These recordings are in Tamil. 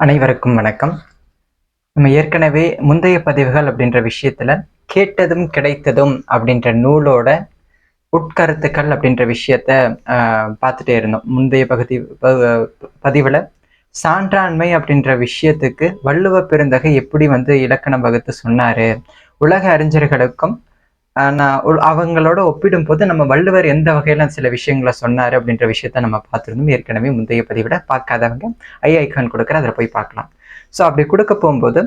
அனைவருக்கும் வணக்கம். நம்ம ஏற்கனவே முந்தைய பதிவுகள் அப்படின்ற விஷயத்துல கேட்டதும் கிடைத்ததும் அப்படின்ற நூலோட உட்கருத்துக்கள் அப்படின்ற விஷயத்த ஆஹ், பார்த்துட்டே இருந்தோம். முந்தைய பகுதி ப- பதிவுல சான்றாண்மை அப்படின்ற விஷயத்துக்கு வள்ளுவ பெருந்தகை எப்படி வந்து இலக்கணம் வகுத்து சொன்னாரு? உலக அறிஞர்களுக்கும் நான் அவங்களோட அவங்களோட ஒப்பிடும்போது நம்ம வள்ளுவர் எந்த வகையில சில விஷயங்களை சொன்னார் அப்படின்ற விஷயத்த நம்ம பார்த்துருந்தோம். ஏற்கனவே முந்தைய பதிவிட பார்க்காதவங்க ஐ ஐக்கான் கொடுக்குற அதில் போய் பார்க்கலாம். ஸோ அப்படி கொடுக்க போகும்போது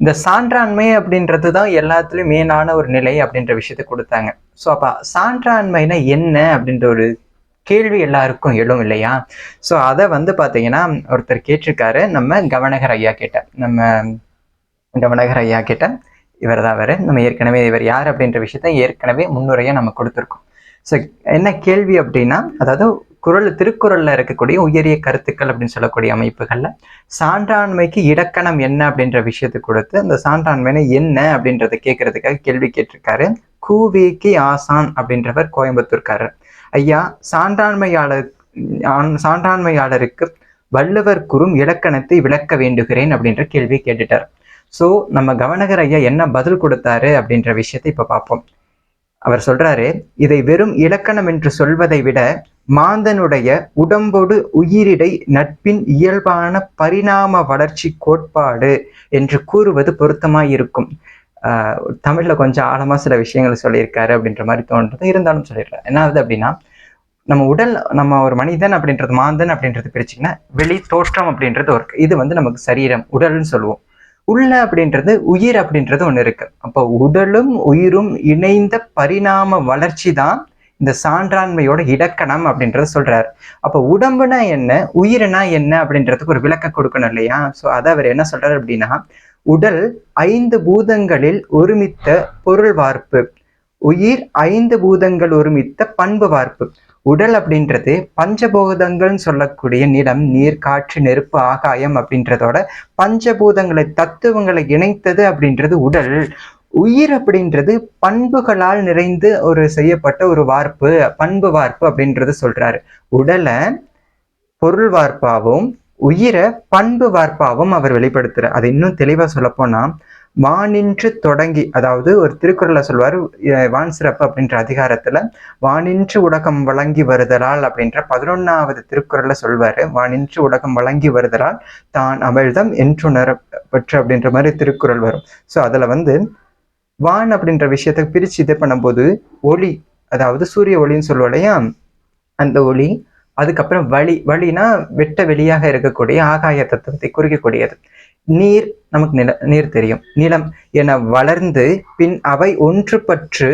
இந்த சான்றாண்மை அப்படின்றது தான் எல்லாத்துலேயும் மெயினான ஒரு நிலை அப்படின்ற விஷயத்த கொடுத்தாங்க. ஸோ அப்போ சான்றாண்மைனா என்ன அப்படின்ற ஒரு கேள்வி எல்லாருக்கும் எழும் இல்லையா? ஸோ அதை வந்து பார்த்தீங்கன்னா ஒருத்தர் கேட்டிருக்காரு நம்ம கவனகர் ஐயா கிட்ட. நம்ம கவனகர் ஐயா கிட்ட. இவர். தான் அவர் நம்ம ஏற்கனவே இவர் யார் அப்படின்ற விஷயத்த ஏற்கனவே முன்னுரையாக நம்ம கொடுத்துருக்கோம். ஸோ என்ன கேள்வி அப்படின்னா அதாவது குரல் திருக்குறள்ல இருக்கக்கூடிய உயரிய கருத்துக்கள் அப்படின்னு சொல்லக்கூடிய அமைப்புகள்ல சான்றாண்மைக்கு இலக்கணம் என்ன அப்படின்ற விஷயத்தை கொடுத்து அந்த சான்றாண்மைனா என்ன அப்படின்றத கேட்கறதுக்காக கேள்வி கேட்டிருக்காரு. கூவேக்கி ஆசான் அப்படின்றவர் கோயம்புத்தூர்காரர். ஐயா சான்றாண்மையாளர் சான்றாண்மையாளருக்கு வள்ளுவர் குறும் இலக்கணத்தை விளக்க வேண்டுகிறேன் அப்படின்ற கேள்வி கேட்டுட்டார். ஸோ நம்ம கவனகர் ஐயா என்ன பதில் கொடுத்தாரு அப்படின்ற விஷயத்தை இப்போ பார்ப்போம். அவர் சொல்றாரு இதை வெறும் இலக்கணம் என்று சொல்வதை விட மாந்தனுடைய உடம்போடு உயிரிடை நட்பின் இயல்பான பரிணாம வளர்ச்சி கோட்பாடு என்று கூறுவது பொருத்தமாயிருக்கும் ஆஹ் தமிழ்ல கொஞ்சம் ஆழமா சில விஷயங்களை சொல்லியிருக்காரு அப்படின்ற மாதிரி தோன்றது இருந்தாலும் சொல்லிடுறேன். என்ன ஆகுது அப்படின்னா நம்ம உடல் நம்ம ஒரு மனிதன் அப்படின்றது மாந்தன் அப்படின்றது பிரிச்சிங்கன்னா வெளி தோற்றம் அப்படின்றது ஒரு இது வந்து நமக்கு சரீரம் உடல்னு சொல்லுவோம். உள்ள அப்படின்றது உயிர் அப்படின்றது ஒன்று இருக்கு. அப்போ உடலும் உயிரும் இணைந்த பரிணாம வளர்ச்சி தான் இந்த சான்றாண்மையோட இலக்கணம் அப்படின்றத சொல்றாரு. அப்போ உடம்புனா என்ன உயிர்னா என்ன அப்படின்றதுக்கு ஒரு விளக்கம் கொடுக்கணும் இல்லையா? ஸோ அதை அவர் என்ன சொல்றாரு அப்படின்னா உடல் ஐந்து பூதங்களில் ஒருமித்த பொருள் வார்ப்பு உயிர் ஐந்து பூதங்கள் ஒருமித்த பண்பு வார்ப்பு உடல் அப்படின்றது பஞ்சபூதங்கள்னு சொல்லக்கூடிய நிலம் நீர் காற்று நெருப்பு ஆகாயம் அப்படின்றதோட பஞ்சபூதங்களை தத்துவங்களை இணைத்தது அப்படின்றது உடல். உயிர் அப்படின்றது பண்புகளால் நிறைந்து ஒரு செய்யப்பட்ட ஒரு வார்ப்பு பண்பு வார்ப்பு அப்படின்றது சொல்றாரு. உடலை பொருள் வார்ப்பாவும் உயிரை பண்பு வார்ப்பாவும் அவர் வெளிப்படுத்துறார். அது இன்னும் தெளிவா சொல்லப்போனால் வானின்று தொடங்கி அதாவது ஒரு திருக்குறள சொல்வார் வான் சிறப்பு அப்படின்ற அதிகாரத்துல வானின்று உலகம் வழங்கி வருதலால் அப்படின்ற பதினொன்னாவது திருக்குறள சொல்வாரு வானின்று உலகம் வழங்கி வருதலால் தான் அமிழ்தம் என்றுணர பெற்று அப்படின்ற மாதிரி திருக்குறள் வரும். ஸோ அதுல வந்து வான் அப்படின்ற விஷயத்தை பிரிச்சு இது பண்ணும்போது ஒளி அதாவது சூரிய ஒளின்னு சொல்லுவோம் இல்லையா? அந்த ஒளி அதுக்கப்புறம் வழி வழினா வெட்ட வெளியாக இருக்கக்கூடிய ஆகாய தத்துவத்தை குறிக்கக்கூடியது. நீர் நமக்கு நில நீர் தெரியும். நிலம் என வளர்ந்து பின் அவை ஒன்றுபற்று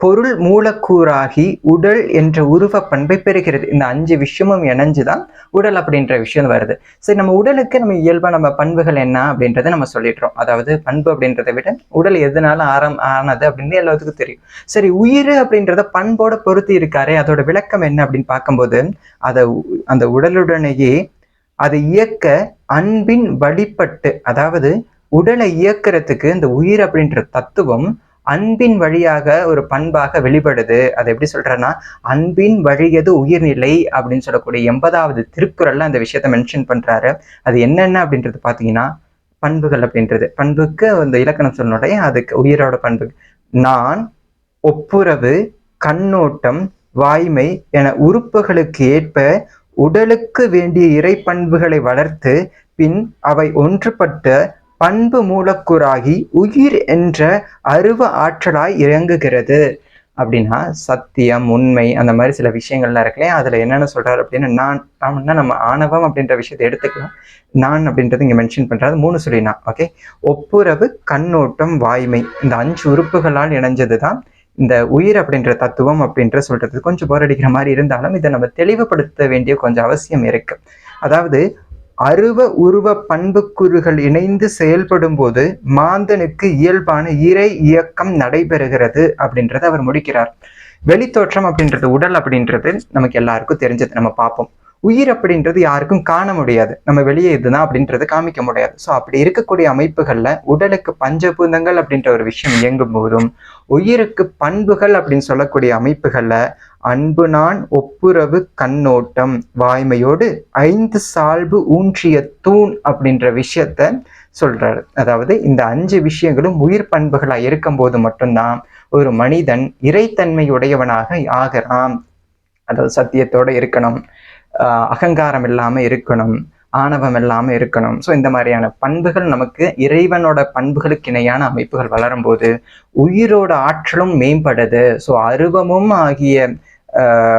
பொருள் மூலக்கூறாகி உடல் என்ற உருவ பண்பை பெறுகிறது. இந்த அஞ்சு விஷயமும் இணைஞ்சுதான் உடல் அப்படின்ற விஷயம் வருது. சரி நம்ம உடலுக்கு நம்ம இயல்பா நம்ம பண்புகள் என்ன அப்படின்றத நம்ம சொல்லிடுறோம். அதாவது பண்பு அப்படின்றத விட உடல் எதனால ஆரம் ஆனது அப்படின்னு எல்லாத்துக்கும் தெரியும். சரி உயிர் அப்படின்றத பண்போட பொருத்தி இருக்காரே அதோட விளக்கம் என்ன அப்படின்னு பார்க்கும்போது அதை அந்த உடலுடனேயே அதை இயக்க அன்பின் வழிபட்டு அதாவது உடலை இயக்கிறதுக்கு இந்த உயிர் அப்படின்ற தத்துவம் அன்பின் வழியாக ஒரு பண்பாக வெளிப்படுது. அதை எப்படி சொல்றேன்னா அன்பின் வழியது உயிர்நிலை அப்படின்னு சொல்லக்கூடிய எண்பதாவது திருக்குறள்ல அந்த விஷயத்த மென்ஷன் பண்றாரு. அது என்னென்ன அப்படின்றது பாத்தீங்கன்னா பண்புகள் அப்படின்றது. பண்புக்கு அந்த இலக்கணம் சொன்னோடைய அதுக்கு உயிரோட பண்பு. நான் ஒப்புரவு கண்ணோட்டம் வாய்மை என உறுப்புகளுக்கு ஏற்ப உடலுக்கு வேண்டிய இறை பண்புகளை வளர்த்து பின் அவை ஒன்றுபட்ட பண்பு மூலக்கூறாகி உயிர் என்ற அருவ ஆற்றலாய் இறங்குகிறது. அப்படின்னா சத்தியம் உண்மை அந்த மாதிரி சில விஷயங்கள்லாம் இருக்குல்லையா அதில் என்னென்ன சொல்கிறார் அப்படின்னா நான் நான்னா நம்ம ஆணவம் அப்படின்ற விஷயத்தை எடுத்துக்கலாம். நான் அப்படின்றது இங்கே மென்ஷன் பண்ணுறது மூணு சொல்லினா ஓகே ஒப்புரவு கண்ணோட்டம் வாய்மை. இந்த அஞ்சு உறுப்புகளால் இணைஞ்சது தான் இந்த உயிர் அப்படின்ற தத்துவம் அப்படின்ற சொல்றது கொஞ்சம் போர் அடிக்கிற மாதிரி இருந்தாலும் இதை நம்ம தெளிவுபடுத்த வேண்டிய கொஞ்சம் அவசியம் இருக்கு. அதாவது அருவ உருவ பண்புக்கூறுகள் இணைந்து செயல்படும் போது மாந்தனுக்கு இயல்பான இறை இயக்கம் நடைபெறுகிறது அப்படின்றத அவர் முடிக்கிறார். வெளித்தோற்றம் அப்படின்றது உடல் அப்படின்றது நமக்கு எல்லாருக்கும் தெரிஞ்சது நம்ம பார்ப்போம். உயிர் அப்படின்றது யாருக்கும் காண முடியாது. நம்ம வெளியே இதுதான் அப்படின்றது காமிக்க முடியாது. ஸோ அப்படி இருக்கக்கூடிய அமைப்புகளில் உடலுக்கு பஞ்சபூதங்கள் அப்படின்ற ஒரு விஷயம் இயங்கும் போதும் உயிருக்கு பண்புகள் அப்படின்னு சொல்லக்கூடிய அமைப்புகளில் அன்பு நான் ஒப்புரவு கண்ணோட்டம் வாய்மையோடு ஐந்து சால்பு ஊன்றிய தூண் அப்படின்ற விஷயத்த சொல்றாரு. அதாவது இந்த அஞ்சு விஷயங்களும் உயிர் பண்புகளா இருக்கும்போது மட்டும்தான் ஒரு மனிதன் இறைத்தன்மையுடையவனாக ஆகிறான். அதாவது சத்தியத்தோட இருக்கணும். அகங்காரம் இல்லாம இருக்கணும் ஆணவம் இல்லாமல் இருக்கணும். ஸோ இந்த மாதிரியான பண்புகள் நமக்கு இறைவனோட பண்புகளுக்கு இணையான அமைப்புகள் வளரும்போது உயிரோட ஆற்றலும் மேம்படுது. ஸோ அருவமும் ஆகிய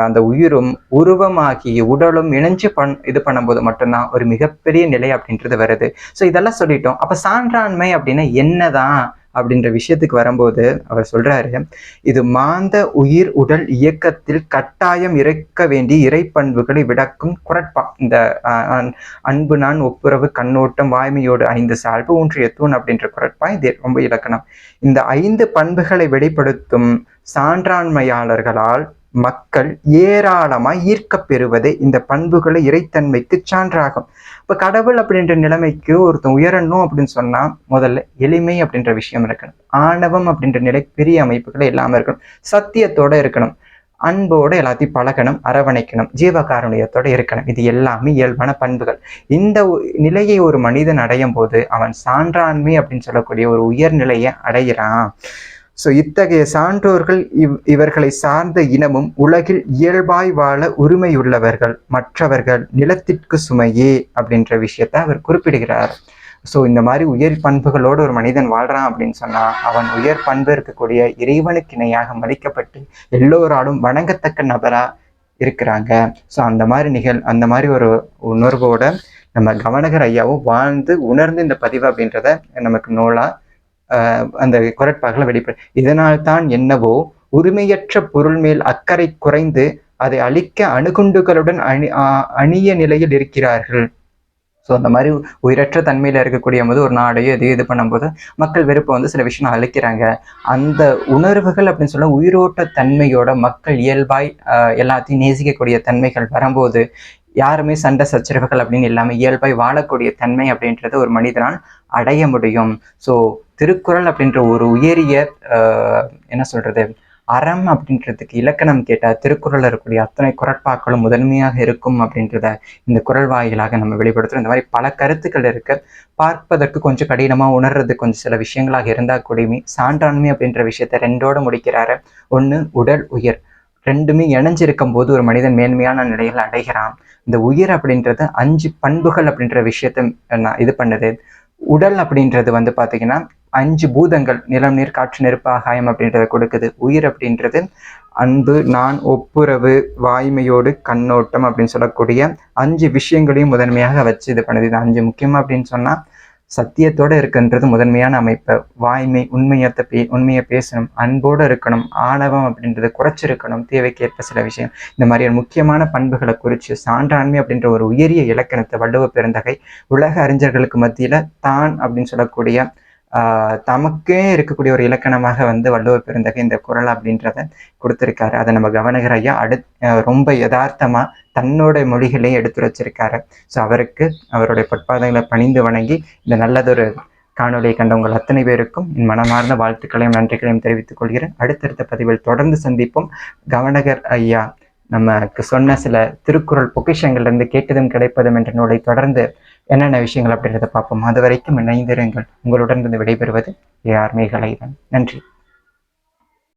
அந்த உயிரும் உருவமாகிய உடலும் இணைஞ்சு பண் இது பண்ணும்போது மட்டும்தான் ஒரு மிகப்பெரிய நிலை அப்படின்றது வருது. ஸோ இதெல்லாம் சொல்லிட்டோம். அப்போ சான்றாண்மை அப்படின்னா என்னதான்? அப்படின்ற விஷயத்துக்கு வரும்போது அவர் சொல்றாரு இது மாந்த உயிர் உடல் இயக்கத்தில் கட்டாயம் இறக்க வேண்டிய இறைப்பண்புகளை விளக்கும் குரட்பா. இந்த அன்- அன்பு நான் ஒப்புரவு கண்ணோட்டம் வாய்மையோடு ஐந்து சால்பு ஊன்றிய தூண் அப்படின்ற குரட்பா இது ரொம்ப இலக்கணம். இந்த ஐந்து பண்புகளை வெளிப்படுத்தும் சான்றாண்மையாளர்களால் மக்கள் ஏராளமாய் ஈர்க்கப்பெறுவதே இந்த பண்புகளை இறைத்தன்மைக்கு சான்றாகும். இப்போ கடவுள் அப்படின்ற நிலைமைக்கு ஒருத்தன் உயரணும் அப்படின்னு சொன்னால் முதல்ல எளிமை அப்படின்ற விஷயம் இருக்கணும். ஆணவம் அப்படின்ற நிலை பெரிய அமைப்புகள் இல்லாமல் இருக்கணும். சத்தியத்தோட இருக்கணும். அன்போடு எல்லாத்தையும் பழகணும் அரவணைக்கணும் ஜீவகாருண்யத்தோட இருக்கணும். இது எல்லாமே இயல்பான பண்புகள். இந்த நிலையை ஒரு மனிதன் அடையும் போது அவன் சான்றாண்மை அப்படின்னு சொல்லக்கூடிய ஒரு உயர்நிலையை அடைகிறான். ஸோ இத்தகைய சான்றோர்கள் இவ் இவர்களை சார்ந்த இனமும் உலகில் இயல்பாய் வாழ உரிமையுள்ளவர்கள் மற்றவர்கள் நிலத்திற்கு சுமையே அப்படின்ற விஷயத்தை அவர் குறிப்பிடுகிறார். ஸோ இந்த மாதிரி உயர் பண்புகளோடு ஒரு மனிதன் வாழ்கிறான் அப்படின்னு சொன்னால் அவன் உயர் பண்பு இருக்கக்கூடிய இறைவனுக்கு இணையாக மதிக்கப்பட்டு எல்லோராலும் வணங்கத்தக்க நபராக இருக்கிறாங்க. ஸோ அந்த மாதிரி நிகழ் அந்த மாதிரி ஒரு உணர்வோட நம்ம கவனகர் ஐயாவும் வாழ்ந்து உணர்ந்து இந்த பதிவு அப்படின்றத நமக்கு நூலாக அந்த குரட்பாக்களை வெளிப்படும் இதனால் தான் என்னவோ உரிமையற்ற பொருள் மேல் அக்கறை குறைந்து அதை அழிக்க அணுகுண்டுகளுடன் அணி அணிய நிலையில் இருக்கிறார்கள். ஸோ அந்த மாதிரி உயிரற்ற தன்மையில இருக்கக்கூடிய போது ஒரு நாடையோ எதையோ இது பண்ணும்போது மக்கள் வெறுப்பை வந்து சில விஷயம் அழிக்கிறாங்க. அந்த உணர்வுகள் அப்படின்னு சொல்ல உயிரோட்ட தன்மையோட மக்கள் இயல்பாய் எல்லாத்தையும் நேசிக்கக்கூடிய தன்மைகள் வரும்போது யாருமே சண்டை சச்சரவுகள் அப்படின்னு இல்லாமல் இயல்பாய் வாழக்கூடிய தன்மை அப்படின்றது ஒரு மனிதனால் அடைய முடியும். ஸோ திருக்குறள் அப்படின்ற ஒரு உயரிய ஆஹ், என்ன சொல்றது அறம் அப்படின்றதுக்கு இலக்கணம் கேட்டால் திருக்குறளில் இருக்கக்கூடிய அத்தனை குரட்பாக்களும் முதன்மையாக இருக்கும் அப்படின்றத இந்த குரல் வாயிலாக நம்ம வெளிப்படுத்துறோம். இந்த மாதிரி பல கருத்துக்கள் இருக்கு. பார்ப்பதற்கு கொஞ்சம் கடினமாக உணர்றது கொஞ்சம் சில விஷயங்களாக இருந்தால் கூடயுமே சான்றாண்மை அப்படின்ற விஷயத்த ரெண்டோட முடிக்கிறாரு. ஒன்று உடல் உயிர். ரெண்டுமே இணைஞ்சிருக்கும் போது ஒரு மனிதன் மேன்மையான நிலையில் அடைகிறான். இந்த உயிர் அப்படின்றது அஞ்சு பண்புகள் அப்படின்ற விஷயத்த நான் இது பண்ணுது. உடல் அப்படின்றது வந்து பார்த்தீங்கன்னா அஞ்சு பூதங்கள் நிலம் நீர் காற்று நெருப்பு ஆகாயம் அப்படின்றத கொடுக்குது. உயிர் அப்படின்றது அன்பு நான் ஒப்புரவு வாய்மையோடு கண்ணோட்டம் அப்படின்னு சொல்லக்கூடிய அஞ்சு விஷயங்களையும் முதன்மையாக வச்சு இது பண்ணுது. இது அஞ்சு முக்கியமாக அப்படின்னு சொன்னால் சத்தியத்தோடு இருக்குன்றது முதன்மையான அமைப்பு. வாய்மை உண்மையத்தை பே உண்மையை பேசணும் அன்போடு இருக்கணும் ஆணவம் அப்படின்றத குறைச்சிருக்கணும் தேவைக்கேற்ப சில விஷயம். இந்த மாதிரியான முக்கியமான பண்புகளை குறித்து சான்றாண்மை அப்படின்ற ஒரு உயரிய இலக்கணத்தை வள்ளுவ பெருந்தகை உலக அறிஞர்களுக்கு மத்தியில் தான் அப்படின்னு சொல்லக்கூடிய தமக்கே இருக்கக்கூடிய ஒரு இலக்கணமாக வந்து வள்ளுவர் பெருந்தகை இந்த குரல் அப்படின்றத கொடுத்துருக்காரு. அதை நம்ம கவனகர் ஐயா அடு ரொம்ப யதார்த்தமாக தன்னோட எடுத்து எடுத்துரைச்சிருக்காரு ஸோ அவருக்கு அவருடைய பொற்பாதங்களை பணிந்து வணங்கி இந்த நல்லதொரு காணொலியை கண்ட உங்கள் அத்தனை பேருக்கும் என் மனமார்ந்த வாழ்த்துக்களையும் நன்றிகளையும் தெரிவித்துக் கொள்கிறேன். அடுத்தடுத்த பதிவில் தொடர்ந்து சந்திப்போம். கவனகர் ஐயா. நமக்கு சொன்ன சில திருக்குறள் பொக்கிஷங்கள்ல இருந்து கேட்டதும் கிடைப்பதும் என்ற நூலை தொடர்ந்து என்னென்ன விஷயங்கள் அப்படின்றத பார்ப்போம். அது வரைக்கும் இணைந்திருங்கள். உங்களுடன் இருந்து விடைபெறுவது ஏன் ஆர் மேகலைதான். நன்றி.